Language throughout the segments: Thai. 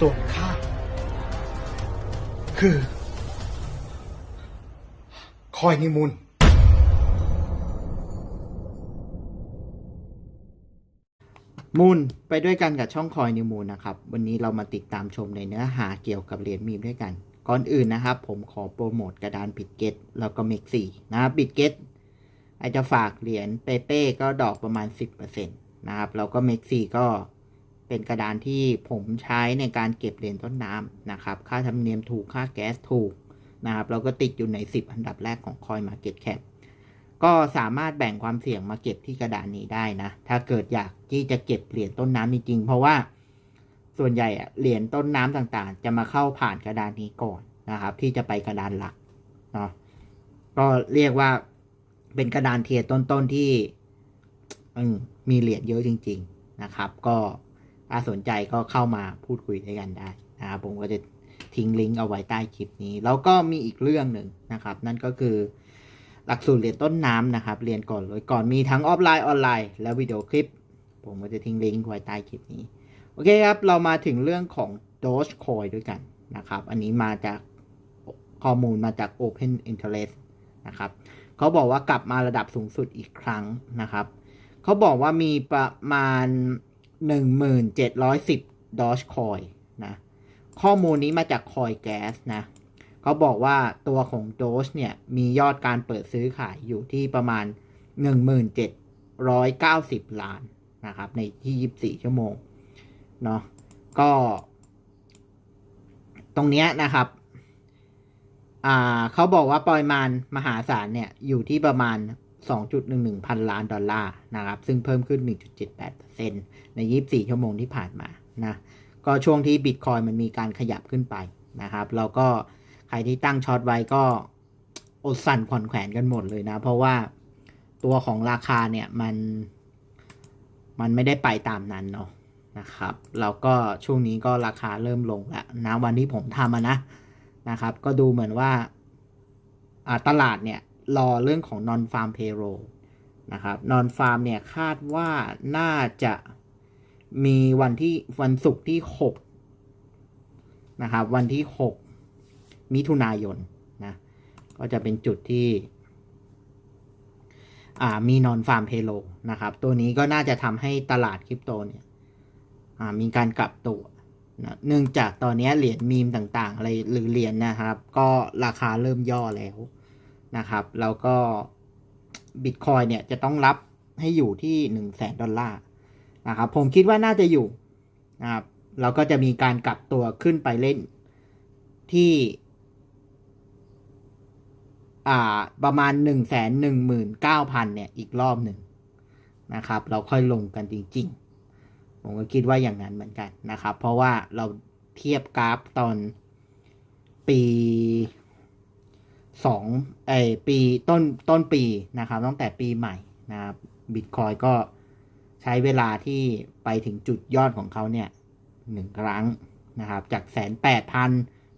ส่วนข้าคือ คอยนิมุนมูลไปด้วยกันกับช่องคอยนิวมูลนะครับ วันนี้เรามาติดตามชมในเนื้อหาเกี่ยวกับเหรียญมีมด้วยกัน ก่อนอื่นนะครับ ผมขอโปรโมทกระดานบิดเกตแล้วก็เมกซี่นะครับบิดเกตอาจจะฝากเหรียญเปเป้ก็ดอกประมาณ 10%นะครับแล้วก็เมกซี่ก็ เป็นกระดานที่ผมใช้ในการเก็บเหรียญต้นน้ำนะครับ ค่าธรรมเนียมถูก ค่าแก๊สถูกนะครับแล้วก็ติดอยู่ใน 10 อันดับแรกของคอยมาเก็ตแคปก็สามารถแบ่งความเสี่ยงมาเก็บที่กระดานนี้ได้นะ ถ้าเกิดอยากที่จะเก็บเหรียญต้นน้ำจริงๆ เพราะว่าส่วนใหญ่เหรียญต้นน้ำต่างๆ จะมาเข้าผ่านกระดานนี้ก่อนนะครับ ที่จะไปกระดานหลักเนาะ ก็เรียกว่าเป็นกระดานเทียต้นๆที่มมีเหรียญเยอะจริง ๆ นะครับ ก็ ถ้าสนใจก็เข้ามาพูดคุยด้วยกันได้นะครับผมก็จะทิ้งลิงก์เอาไว้ใต้คลิปนี้ แล้วก็มีอีกเรื่องหนึ่งนะครับ นั่นก็คือหลักสูตรเรียนต้นน้ำนะครับ เรียนก่อนเลยก่อนมีทั้งออฟไลน์ออนไลน์และวิดีโอคลิป ผมก็จะทิ้งลิงก์ไว้ใต้คลิปนี้ โอเคครับ เรามาถึงเรื่องของ Dogecoin ด้วยกันนะครับ อันนี้มาจากข้อมูลมาจาก Open Interest นะครับเขาบอกว่ากลับมาระดับสูงสุดอีกครั้งนะครับเขาบอกว่ามีประมาณ 1710 Dogecoin นะข้อมูลนี้มาจาก CoinGas นะเขาบอกว่าตัวของโดสเนี่ย มียอดการเปิดซื้อขายอยู่ที่ประมาณ 1790 ล้านนะครับ ในที่ 24 ชั่วโมงเนาะก็ ตรงเนี้ยนะครับ อ่าเขาบอกว่าปริมาณมหาศาลเนี่ย อยู่ที่ประมาณ 2.11 พันล้านดอลลาร์นะครับ ซึ่งเพิ่มขึ้น 1.78%ใน 24 ชั่วโมงที่ผ่านมานะ ก็ช่วงที่บิตคอยมันมีการขยับขึ้นไปนะครับ แล้วก็ใครที่ตั้งช็อตไว้ก็อดสั่นขวัญแขวนกันหมดเลยนะ เพราะว่าตัวของราคาเนี่ยมัน มันไม่ได้ไปตามนั้นเนาะนะครับ แล้วก็ช่วงนี้ก็ราคาเริ่มลงแล้วนะ วันที่ผมทำนะนะครับ ก็ดูเหมือนว่าตลาดเนี่ย รอเรื่องของ non farm payroll นะครับ non farm เนี่ยคาดว่าน่าจะมีวันที่วันศุกร์ที่หกนะครับ วันที่หกมิถุนายนนะก็จะเป็นจุดที่อ่ามีนอนฟาร์มเพโลนะครับ ตัวนี้ก็น่าจะทำให้ตลาดคริปโตเนี่ยมีการกลับตัวนะเนื่องจากตอนนี้เหรียญมีมต่างๆ อะไรหรือเหรียญนะครับ ก็ราคาเริ่มย่อแล้ว นะครับ แล้วก็บิตคอยเนี่ยจะต้องรับให้อยู่ที่หนึ่งแสนดอลลาร์นะครับผมคิดว่าน่าจะอยู่นะครับเราก็จะมีการกลับตัวขึ้นไปเล่นที่ประมาณหนึ่งแสนหนึ่งหมื่นเก้าพันเนี่ย อีกรอบหนึ่งนะครับ เราค่อยลงกันจริง ๆ ผมก็คิดว่าอย่างนั้นเหมือนกันนะครับ เพราะว่าเราเทียบกราฟตอนปี สองไอปีต้นต้นปีนะครับตั้งแต่ปีใหม่นะครับบิตคอยก็ใช้เวลาที่ไปถึงจุดยอดของเขาเนี่ยหนึ่งครั้งนะครับ จากแสนแปดพัน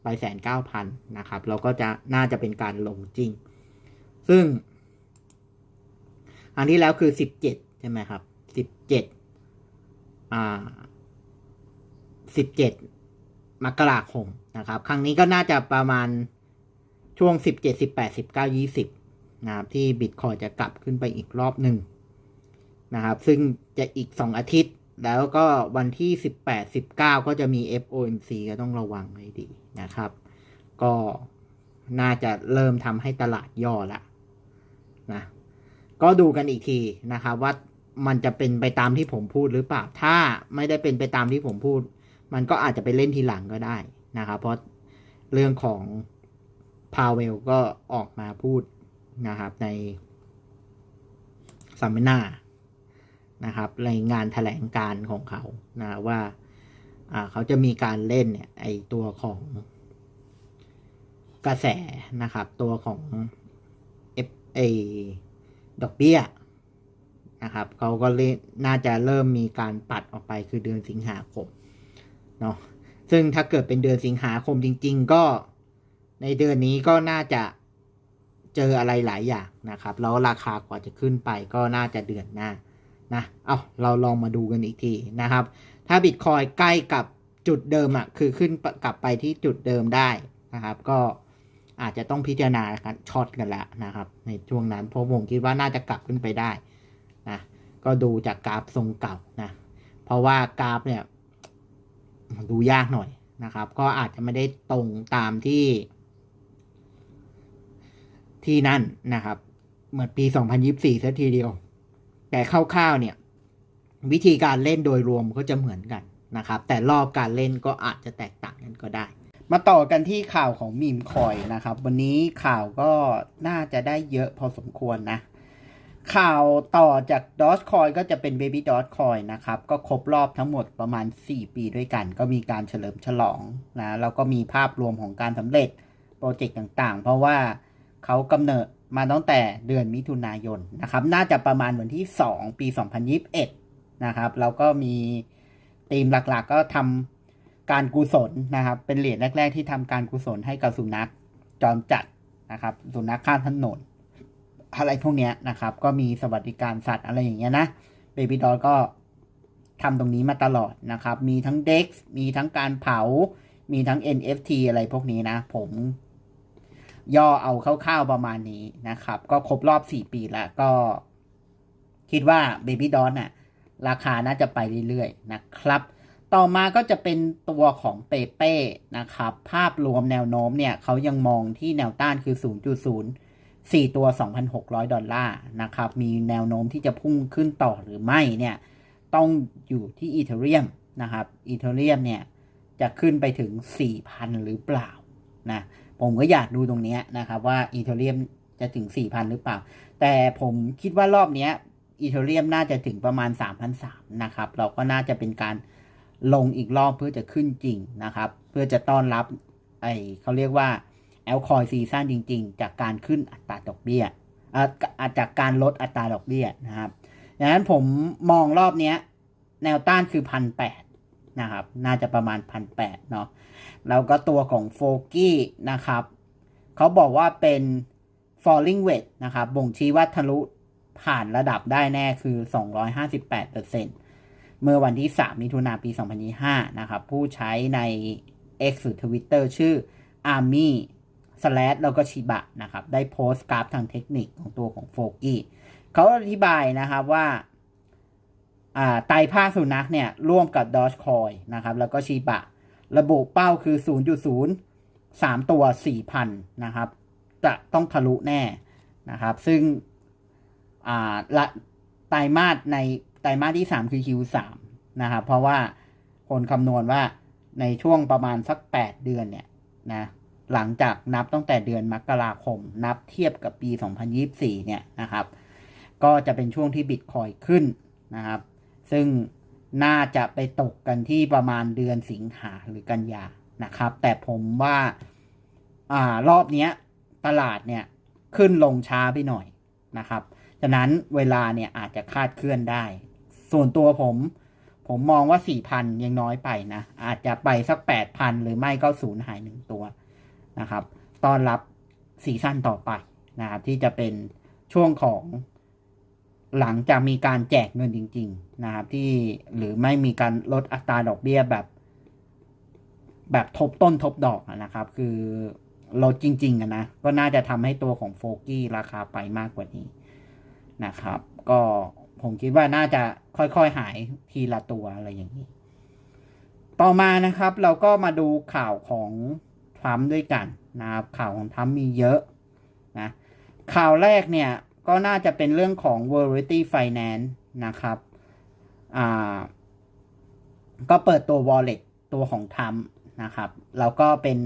ไปแสนเก้าพันนะครับ เราก็จะน่าจะเป็นการลงจริง ซึ่ง อันที่แล้วคือสิบเจ็ดใช่ไหมครับสิบเจ็ดอ่าสิบเจ็ดมกราคมนะครับ ครั้งนี้ก็น่าจะประมาณ ช่วงสิบเจ็ดสิบแปดสิบเก้ายี่สิบนะครับที่บิตคอยจะกลับขึ้นไปอีกรอบหนึ่งนะครับ ซึ่งจะอีกสองอาทิตย์ แล้วก็วันที่สิบแปดสิบเก้าก็จะมี FOMC ก็ต้องระวังให้ดีนะครับ ก็น่าจะเริ่มทำให้ตลาดย่อละนะก็ดูกันอีกทีนะครับว่ามันจะเป็นไปตามที่ผมพูดหรือเปล่า ถ้าไม่ได้เป็นไปตามที่ผมพูด มันก็อาจจะไปเล่นทีหลังก็ได้นะครับ เพราะเรื่องของ พาเวลก็ออกมาพูดนะครับในสัมมนานะครับในงานแถลงการของเขานะว่าอ่าเขาจะมีการเล่นเนี่ยไอตัวของกระแสนะครับ ตัวของเอฟเอดอกเบี้ยนะครับเขาก็เล่นน่าจะเริ่มมีการปัดออกไปคือเดือนสิงหาคมเนาะซึ่งถ้าเกิดเป็นเดือนสิงหาคมจริง ๆ ก็ ในเดือนนี้ก็น่าจะเจออะไรหลายอย่างนะครับ แล้วราคากว่าจะขึ้นไปก็น่าจะเดือนหน้านะเอาเราลองมาดูกันอีกทีนะครับ ถ้าบิตคอยใกล้กับจุดเดิมอะคือขึ้นกลับไปที่จุดเดิมได้นะครับ ก็อาจจะต้องพิจารณาการช็อตกันแล้วนะครับ ในช่วงนั้นเพราะผมคิดว่าน่าจะกลับขึ้นไปได้นะก็ดูจากกราฟทรงเก่านะเพราะว่ากราฟเนี่ยดูยากหน่อยนะครับ ก็อาจจะไม่ได้ตรงตามที่ ที่นั่นนะครับ เหมือนปี 2024ซะทีเดียว แต่คร่าวๆเนี่ย วิธีการเล่นโดยรวมก็จะเหมือนกันนะครับ แต่รอบการเล่นก็อาจจะแตกต่างกันก็ได้ มาต่อกันที่ข่าวของมีมคอยนะครับ วันนี้ข่าวก็น่าจะได้เยอะพอสมควรนะ ข่าวต่อจากดอ g คอยก็จะเป็น Baby d o คอยนะครับ ก็ครบรอบทั้งหมดประมาณ 4 ปีด้วยกัน ก็มีการเฉลิมฉลองนะแล้วก็มีภาพรวมของการสำเร็จโปรเจกต์ต่างๆ เพราะว่า เขากำเนิดมาตั้งแต่เดือนมิถุนายนนะครับ น่าจะประมาณวันที่ 2 ปี 2021 นะครับแล้วก็มีธีมหลักๆ ก็ทำการกุศลนะครับ เป็นเหรียญแรก ๆ ที่ทำการกุศลให้กับสุนัขจอมจัดนะครับ สุนัขข้ามถนนอะไรพวกเนี้ยนะครับ ก็มีสวัสดิการสัตว์อะไรอย่างเงี้ยนะเบบี้ดอ g ก็ทำตรงนี้มาตลอดนะครับ มีทั้ง DEX มีทั้งการเผา มีทั้ง NFT อะไรพวกนี้นะ ผม ย่อเอาคร่าวๆประมาณนี้นะครับ ก็ครบรอบ 4 ปีแล้วก็คิดว่า Baby d o น่ะราคาน่าจะไปเรื่อยๆนะครับ ต่อมาก็จะเป็นตัวของเปเป้นะครับ ภาพรวมแนวโน้มเนี่ยเขายังมองที่แนวต้านคือ 0.0 4 ตัว 2,600 ดอลลาร์นะครับ มีแนวโน้มที่จะพุ่งขึ้นต่อหรือไม่เนี่ย ต้องอยู่ที่อีเทเรียมนะครับอีเทเรียมเนี่ย จะขึ้นไปถึง 4,000 หรือเปล่า นะผมก็อยากดูตรงนี้นะครับว่าอีเทเรียมจะถึง 4,000 หรือเปล่า แต่ผมคิดว่ารอบนี้อีเทเรียมน่าจะถึงประมาณ3,300นะครับ เราก็น่าจะเป็นการลงอีกรอบเพื่อจะขึ้นจริงนะครับ เพื่อจะต้อนรับไอเขาเรียกว่าแอลคอยซีซั่นจริง ๆ จากการขึ้นอัตราดอกเบี้ยอาจากการลดอัตราดอกเบี้ยนะครับดังนั้นผมมองรอบนี้แนวต้านคือพันแปด นะครับ น่าจะประมาณพันแปดเนาะแล้วก็ตัวของโฟกี้นะครับเขาบอกว่าเป็น falling wedge นะครับ บ่งชี้ว่าทะลุผ่านระดับได้แน่คือ 258%เมื่อวันที่ 3 มิถุนาปี 2025 นะครับ ผู้ใช้ใน X หรือ Twitter ชื่อ Army slash แล้วก็ชิบะนะครับ ได้โพสต์กราฟทางเทคนิคของตัวของโฟกี้เขาอธิบายนะครับว่าอ่า ไตรภาสุนัขเนี่ยร่วมกับ Dogecoin นะครับ แล้วก็ชิบะ ระบุเป้าคือ 0.0 3 ตัว 4,000 นะครับ จะต้องทะลุแน่นะครับ ซึ่งละไตรมาสในไตรมาสที่ 3 คือ Q3 นะครับ เพราะว่าคนคำนวณว่าในช่วงประมาณสัก 8 เดือนเนี่ยนะหลังจากนับตั้งแต่เดือนมกราคม นับเทียบกับปี 2024 เนี่ยนะครับ ก็จะเป็นช่วงที่บิตคอยขึ้นนะครับ ซึ่งน่าจะไปตกกันที่ประมาณเดือนสิงหาหรือกันยานะครับ แต่ผมว่าอ่ารอบนี้ตลาดเนี่ยขึ้นลงช้าไปหน่อยนะครับฉะนั้นเวลาเนี่ยอาจจะคาดเคลื่อนได้ ส่วนตัวผม ผมมองว่า 4,000 ยังน้อยไปนะ อาจจะไปสัก 8,000 หรือไม่ก็ศูนย์หายหนึ่งตัวนะครับ ต้อนรับซีซั่นต่อไปนะครับ ที่จะเป็นช่วงของ หลังจากมีการแจกเงินจริง ๆ นะครับ ที่หรือไม่มีการลดอัตราดอกเบี้ยแบบ แบบทบต้นทบดอกนะครับ คือลดจริงๆนะ ก็น่าจะทำให้ตัวของโฟกี้ราคาไปมากกว่านี้นะครับ ก็ผมคิดว่าน่าจะค่อยๆหายทีละตัวอะไรอย่างนี้ ต่อมานะครับ เราก็มาดูข่าวของทรัมป์ด้วยกันนะครับข่าวของทรัมป์มีเยอะนะข่าวแรกเนี่ย ก็น่าจะเป็นเรื่องของ Verity Finance นะครับอ่าก็เปิดตัว wallet ตัวของทัมนะครับแล้วก็เป็น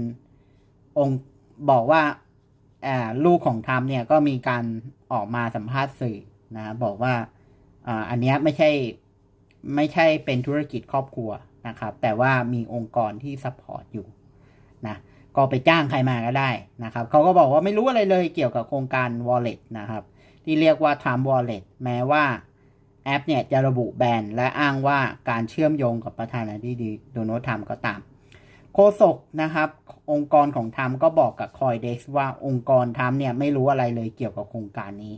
องค์บอกว่าลูกของทัมเนี่ยก็มีการออกมาสัมภาษณ์สื่อนะบอกว่าอันนี้ไม่ใช่ไม่ใช่เป็นธุรกิจครอบครัวนะครับ แต่ว่ามีองค์กรที่ซัพพอร์ตอยู่นะก็ไปจ้างใครมาก็ได้นะครับเขาก็บอกว่าไม่รู้อะไรเลยเกี่ยวกับโครงการ wallet นะครับ ที่เรียกว่า Trump Wallet แม้ว่าแอปเนี่ยจะระบุแบนและอ้างว่าการเชื่อมโยงกับประธานาธิบดีโดนัลด์ทรัมป์ก็ตามโฆษกนะครับ องค์กรของทรัมป์ก็บอกกับ Coindex ว่าองค์กรทรัมป์เนี่ยไม่รู้อะไรเลยเกี่ยวกับโครงการนี้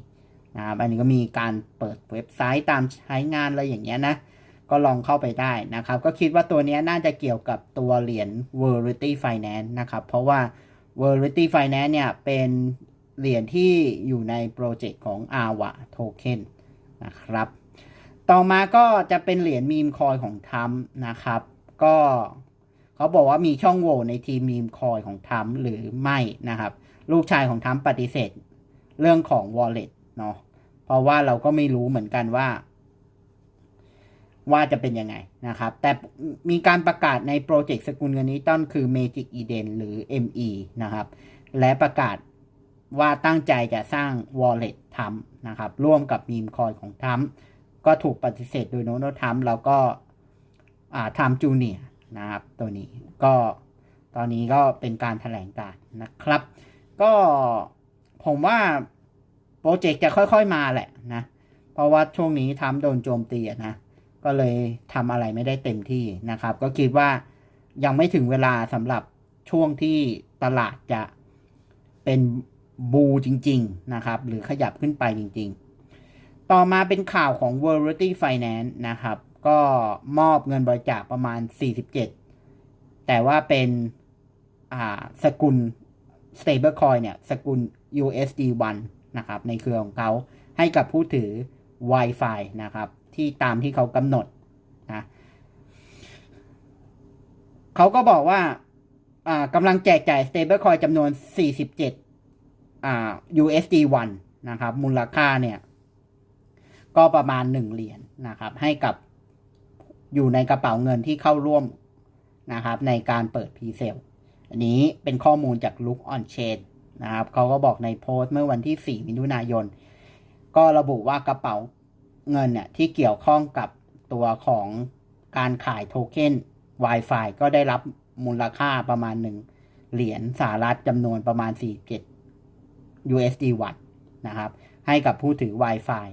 นะครับอันนี้ก็มีการเปิดเว็บไซต์ตามใช้งานอะไรอย่างเงี้ยนะ ก็ลองเข้าไปได้นะครับ ก็คิดว่าตัวนี้น่าจะเกี่ยวกับตัวเหรียญ Verity Finance นะครับ เพราะว่า Verity Finance เนี่ยเป็น เหรียญที่อยู่ในโปรเจกต์ของ AWA Token นะครับ ต่อมาก็จะเป็นเหรียญมีมคอยของทัมนะครับ ก็เขาบอกว่ามีช่องโหว่ในทีมมีมคอยของทัมหรือไม่นะครับ ลูกชายของทัมปฏิเสธ เรื่องของ wallet เนาะเพราะว่าเราก็ไม่รู้เหมือนกันว่า ว่าจะเป็นยังไงนะครับ แต่มีการประกาศในโปรเจกต์สกุลเงินนี้ต้นคือ Magic Eden หรือ ME นะครับ และประกาศ ว่าตั้งใจจะสร้าง wallet ทำนะครับ ร่วมกับมีมคอยของทัมก็ถูกปฏิเสธโดยโนโนทัมแล้วก็ทำจูเนียนะครับ ตัวนี้ก็ตอนนี้ก็เป็นการถแถลงการณ์นะครับ ก็ผมว่าโปรเจกต์จะค่อยๆมาแหละนะ เพราะว่าช่วงนี้ทำโดนโจมตีนะ ก็เลยทำอะไรไม่ได้เต็มที่นะครับ ก็คิดว่ายังไม่ถึงเวลาสำหรับช่วงที่ตลาดจะเป็น บูจริง ๆ นะครับ หรือขยับขึ้นไปจริง ๆ ต่อมาเป็นข่าวของ Verity Finance นะครับ ก็มอบเงินบริจาคประมาณ 47 แต่ว่าเป็นอ่าสกุล stablecoin เนี่ย สกุล USD1 นะครับ ในเครือของเขาให้กับผู้ถือ Wi-Fi นะครับ ที่ตามที่เขากำหนดนะเขาก็บอกว่าอ่ากำลังแจกจ่าย stablecoin จำนวน 47 อ่า USD1 นะครับ มูลค่าเนี่ยก็ประมาณ 1 เหรียญนนะครับ ให้กับอยู่ในกระเป๋าเงินที่เข้าร่วมนะครับในการเปิดพีเซลอันนี้เป็นข้อมูลจาก Look on Chain นะครับเขาก็บอกในโพสต์เมื่อวันที่ 4 มิถุนายน ก็ระบุว่ากระเป๋าเงินเนี่ยที่เกี่ยวข้องกับตัวของการขายโทเค็น Wi-Fi ก็ได้รับมูลค่าประมาณหนึ่งเหรียญสหรัฐจำนวนประมาณ 47 USD วัตนะครับ ให้กับผู้ถือ Wi-Fi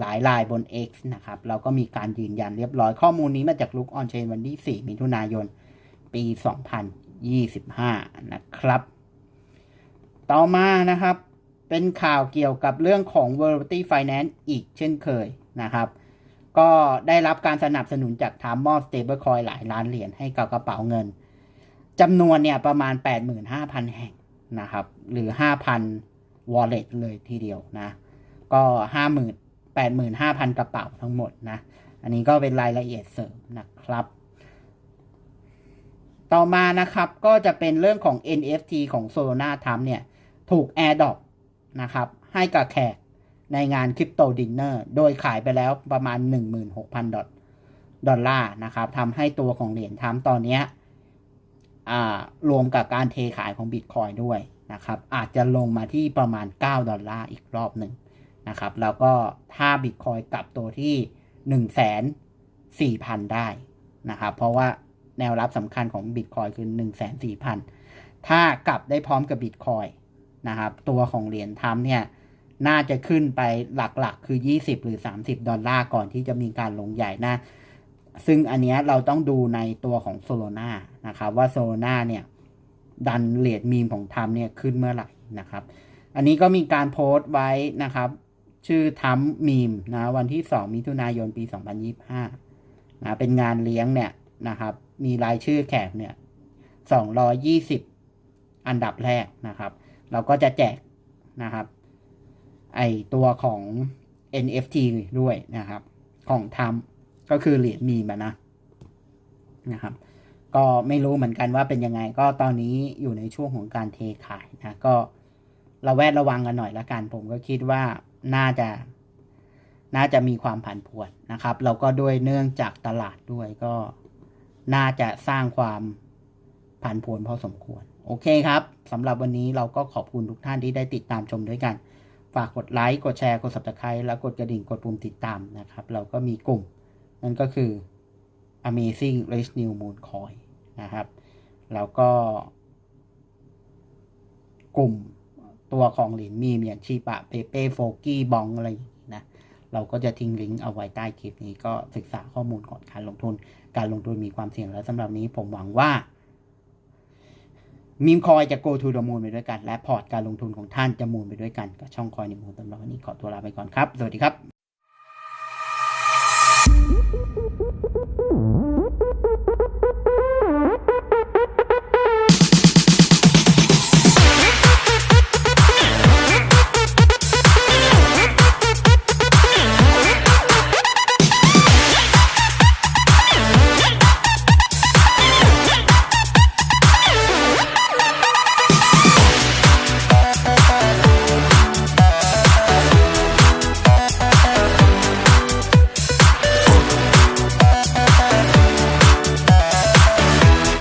หลายรายบน X นะครับ เราก็มีการยืนยันเรียบร้อยข้อมูลนี้มาจาก Look on Chain วันที่ 4 มิถุนายน ปี 2025 นะครับ ต่อมานะครับ เป็นข่าวเกี่ยวกับเรื่องของ Verity Finance อีกเช่นเคยนะครับ ก็ได้รับการสนับสนุนจากทามมอบ Stablecoin หลายล้านเหรียญให้กับกระเป๋าเงินจำนวนเนี่ยประมาณ 85,000 แห่งนะครับ หรือ 5,000 wallet เลยทีเดียวนะ ก็50,000 85,000กระเป๋าทั้งหมดนะ อันนี้ก็เป็นรายละเอียดเสริมนะครับ ต่อมานะครับก็จะเป็นเรื่องของ NFT ของ Solana ทำเนี่ยถูก AirDrop นะครับให้กับแขกในงาน Crypto Dinner โดยขายไปแล้วประมาณ 16,000 ดอลดอลลาร์นะครับทำให้ตัวของเหรียญทำตอนนี้รวมกับการเทขายของ Bitcoin ด้วย นะครับอาจจะลงมาที่ประมาณ 9 ดอลลาร์อีกรอบหนึ่งนะครับแล้วก็ถ้า Bitcoin กลับตัวที่ 1 4 0 0 0 0 ได้นะครับเพราะว่าแนวรับสำคัญของ Bitcoin คือ 1 4 0 0 0 ถ้ากลับได้พร้อมกับ Bitcoin นะครับตัวของเหรียญทำเนี่ยน่าจะขึ้นไปหลักๆ คือ 20 หรือ 30 ดอลลาร์ก่อนที่จะมีการลงใหญ่นะ ซึ่งอันนี้เราต้องดูในตัวของโซโลนานะครับว่าโซโลนาเนี่ย ดันเหรียญมีมของทำเนี่ยขึ้นเมื่อไหร่นะครับ อันนี้ก็มีการโพสต์ไว้นะครับ ชื่อทัมมีมนะวันที่ 2 มิถุนายนปี 2025นะเป็นงานเลี้ยงเนี่ยนะครับ มีรายชื่อแขกเนี่ย 220 อันดับแรกนะครับ เราก็จะแจกนะครับ ไอตัวของ NFT ด้วยนะครับ ของทำก็คือเหรียญมีมานะนะครับ ก็ไม่รู้เหมือนกันว่าเป็นยังไง ก็ตอนนี้อยู่ในช่วงของการเทขายนะ ก็ระแวดระวังกันหน่อยละกัน ผมก็คิดว่าน่าจะ น่าจะมีความผันผวนนะครับ เราก็ด้วยเนื่องจากตลาดด้วยก็น่าจะสร้างความผันผวนพอสมควร โอเคครับสำหรับวันนี้เราก็ขอบคุณทุกท่านที่ได้ติดตามชมด้วยกัน ฝากกดไลค์กดแชร์กด subscribe แล้วกดกระดิ่งกดปุ่มติดตามนะครับ เราก็มีกลุ่ม นั่นก็คือ Amazing Rich New Moon Coin นะครับ แล้วก็กลุ่มตัวของเหรียญมีมอย่างชีปะเปเป้โฟกี้บองอะไรนะเราก็จะทิ้งลิงก์เอาไว้ใต้คลิปนี้ก็ศึกษาข้อมูลก่อนการลงทุน การลงทุนมีความเสี่ยงแล้วสำหรับนี้ผมหวังว่ามีมคอยจะ go to the moon ไปด้วยกัน และพอร์ตการลงทุนของท่านจะมูนไปด้วยกัน กับช่องคอยในมูนตำรวจวันนี้ขอตัวลาไปก่อนครับ สวัสดีครับ